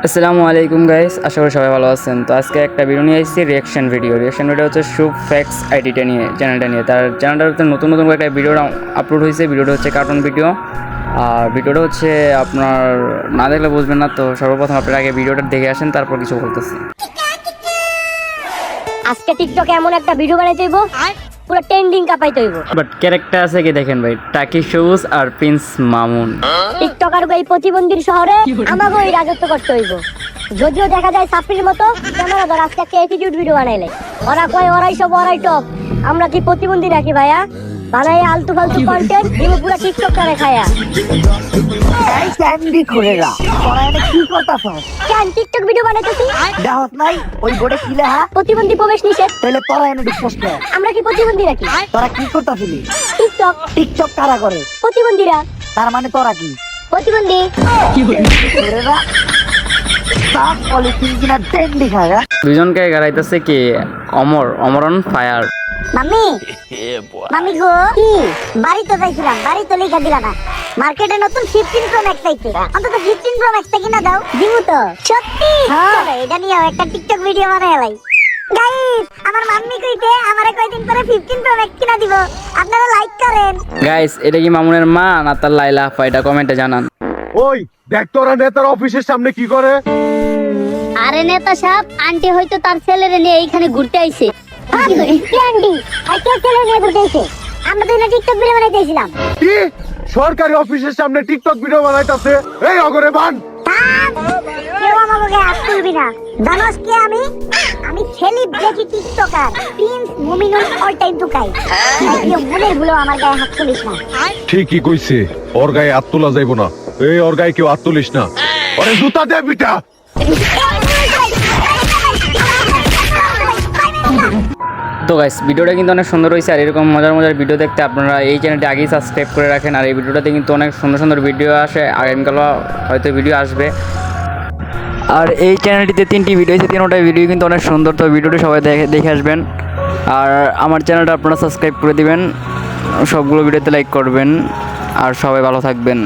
আসসালামু আলাইকুম গাইস আশা করি সবাই ভালো আছেন। তো আজকে একটা ভিডিও নিয়ে এসেছি রিয়াকশন ভিডিও রিয়াকশন ভিডিও হচ্ছে শুভ ফ্যাক্স আইডিটা নিয়ে চ্যানেলটা নিয়ে। তার চ্যানেলটাতে নতুন নতুন একটা ভিডিও আপলোড হয়েছে। ভিডিওটা হচ্ছে কার্টুন ভিডিও আর ভিডিওটা হচ্ছে আপনার না দেখলে বুঝবেন না তো সর্বপ্রথম আপনার আগে ভিডিওটা দেখে আসেন তারপর কিছু বলতেছি। আজকে টিকটকে এমন একটা ভিডিও বানাই তৈব পুরো ট্রেন্ডিং কাপাই তৈব বাট ক্যারেক্টার আছে কি দেখেন ভাই? টাকি সবুজ আর প্রিন্স মামুন। টিকটকার এই প্রতিবন্ধীর শহরে আমাকে ওই রাজত্ব করতে হইব। যদিও দেখা যায় সাপ্রির মতো ক্যামেরা ধর আজকে একটা অ্যাটিটিউড ভিডিও বানাইলে। ওরা কয় ওরাই সব ওরাই টপ আমরা কি প্রতিবন্ধী নাকি ভাইয়া? বানাই আলতু ফালতু কন্টেন্ট দিব পুরো টিকটক করে খায়া। এই স্যান্ডি করে রা। তোরা এটা কি করতাছ কেন টিকটক ভিডিও বানাইতেছি? দেহত নাই ওই বোর্ডে কি লেখা? প্রতিবন্ধী প্রবেশ নিষেধ। তাহলে তোরা এনে ঢুকছস কে আমরা কি প্রতিবন্ধী নাকি? তোরা কি করতাছিলি টিকটক টিকটক কারা করে? প্রতিবন্ধীরা। তার মানে তোরা কি? প্রতিবন্ধী। করে রা। পলিথিন কিনা দুজনকে গাড়াইতেছে কি? অমর অমরন ফায়ার। মাম্মি! মাম্মি গো! কি? বাড়ি তো যাইছিলাম বাড়ি তো লেখা দিলা না। মার্কেটে নতুন 15 প্রো ম্যাক্স আইছে অন্তত 15 প্রো কিনা দাও। দিমু তো। সত্যি? চলো এটা নিয়ে একটা টিকটক ভিডিও বানাই লাই। গাইস আমার মাম্মি কইতে আমারে কয়দিন পরে 15 প্রো ম্যাক্স কিনা দিব। আপনারা লাইক করেন। গাইস এটা কি মামুনের মা না তার লাইলা আপা? এটা কমেন্টে জানান। ওই দেখ তোরা নেতার অফিসের সামনে কি করে। আরে নেতা সাহেব আন্টি হয়তো তার ছেলেরে নিয়ে এইখানে ঘুরতে আইছে। আন্টি? আর কে ছেলে নিয়ে ঘুরতে আইছে? আমরা তো এটা টিকটক ভিডিও বানাইতেছিলাম। কি? সরকারি অফিসের সামনে টিকটক ভিডিও বানাইতাছে? এই অগরে বান। কেউ আমাকে হাত তুলবি না। জানোস কে আমি? আমি celebrity TikToker Prince Muminul all time Tukai তাই কেউ ভুলের ভুলেও আমার গায়ে হাত তুলিস না। ঠিকই কইছে ওর গায়ে হাত তোলা যাইব না। এই ওর গায়ে কেউ হাত তুলিস না। ওরে জুতা দে বিটা। তো গাইস ভিডিওটা কিন্তু অনেক সুন্দর হয়েছে, আর এরকম মজার মজার ভিডিও দেখতে আপনারা এই চ্যানেলটি আগেই সাবস্ক্রাইব করে রাখেন, আর এই ভিডিওটাতে কিন্তু অনেক সুন্দর সুন্দর ভিডিও আসে, আগামীকালও হয়তো ভিডিও আসবে। আর এই চ্যানেলটিতে তিনটি ভিডিও আছে, তিনটা ভিডিও কিন্তু অনেক সুন্দর, তো ভিডিওটি সবাই দেখে দেখে আসবেন। আর আমার চ্যানেলটা আপনারা সাবস্ক্রাইব করে দিবেন, সবগুলো ভিডিওতে লাইক করবেন, আর সবাই ভালো থাকবেন।